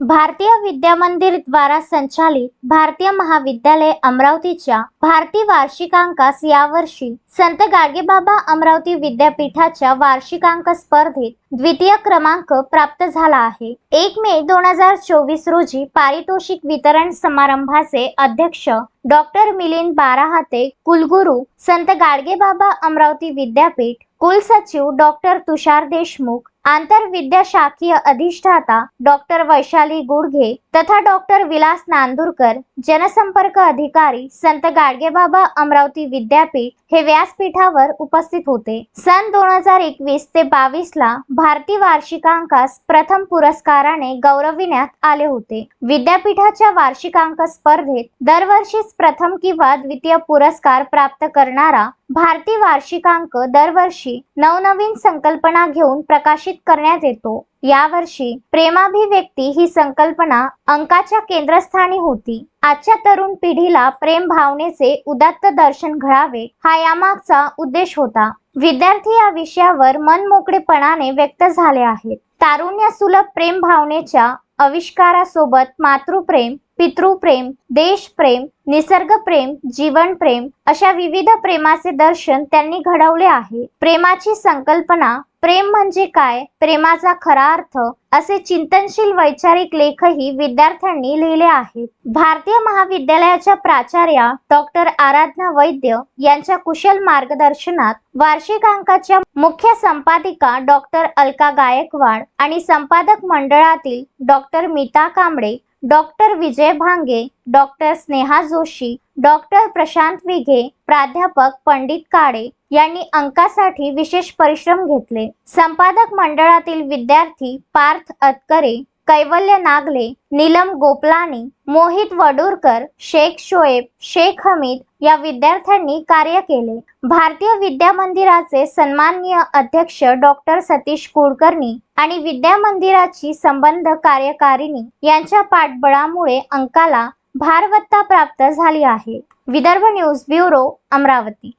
भारतीय विद्या मंदिर द्वारा संचालित भारतीय महाविद्यालय अमरावतीच्या भारती वार्षिकांकास यावर्षी संत गाडगेबाबा अमरावती विद्यापीठाच्या वार्षिकांक स्पर्धेत द्वितीय क्रमांक प्राप्त झाला आहे. एक मे दोन हजार चोवीस रोजी पारितोषिक वितरण समारंभाचे अध्यक्ष डॉक्टर मिलिंद बाराहाते कुलगुरू संत गाडगेबाबा अमरावती विद्यापीठ कुलसचिव डॉक्टर तुषार देशमुख आंतरविद्याशाखीय अधिष्ठाता डॉक्टर वैशाली गुडघे तथा डॉक्टर विलास नांदुरकर जनसंपर्क अधिकारी संत गाडगेबाबा अमरावती विद्यापीठ हे व्यासपीठावर उपस्थित होते. सन दोन हजार एकवीस ते बावीस ला भारती वार्षिकांकास प्रथम पुरस्काराने गौरविण्यात आले होते. विद्यापीठाच्या वार्षिकांक स्पर्धेत दरवर्षीच प्रथम किंवा द्वितीय पुरस्कार प्राप्त करणारा भारती वार्षिकांक दरवर्षी नवनवीन संकल्पना घेऊन प्रकाशित करण्यात येतो. यावर्षी प्रेमाभिव्यक्ती ही संकल्पना अंकाच्या केंद्रस्थानी होती. आजच्या तरुण पिढीला प्रेम भावनेचे उदात्त दर्शन घडावे हा यामागचा उद्देश होता. विद्यार्थी या विषयावर मनमोकळेपणाने व्यक्त झाले आहेत. तारुण्य सुलभ प्रेम भावनेच्या आविष्कारासोबत मातृप्रेम पितृप्रेम देशप्रेम निसर्गप्रेम जीवनप्रेम अशा विविध प्रेमाचे दर्शन त्यांनी घडवले आहे. प्रेमाची संकल्पना प्रेम म्हणजे काय? प्रेमाचा खरा अर्थ असे चिंतनशील वैचारिक लेखही विद्यार्थ्यांनी लिहिले आहेत. भारतीय महाविद्यालयाच्या प्राचार्या डॉक्टर आराधना वैद्य यांच्या कुशल मार्गदर्शनात वार्षिकांकाच्या मुख्य संपादिका डॉक्टर अलका गायकवाड आणि संपादक मंडळातील doctor Meeta Kamble doctor Vijay Bhange doctor Sneha Joshi doctor Prashant Vighe प्राध्यापक पंडित काळे यांनी अंकासाठी विशेष परिश्रम घेतले. संपादक मंडळातील विद्यार्थी पार्थ अतकरे कैवल्य नागले नीलम गोपलानी मोहित वडूरकर शेख शोएब शेख हमीद या विद्यार्थ्यांनी कार्य केले. भारतीय विद्या मंदिराचे सन्माननीय अध्यक्ष डॉक्टर सतीश कुलकर्णी आणि विद्या मंदिराची संबंध कार्यकारिणी यांच्या पाठबळामुळे अंकाला भारवत्ता प्राप्त झाली आहे. Vidarbha news bureau Amravati.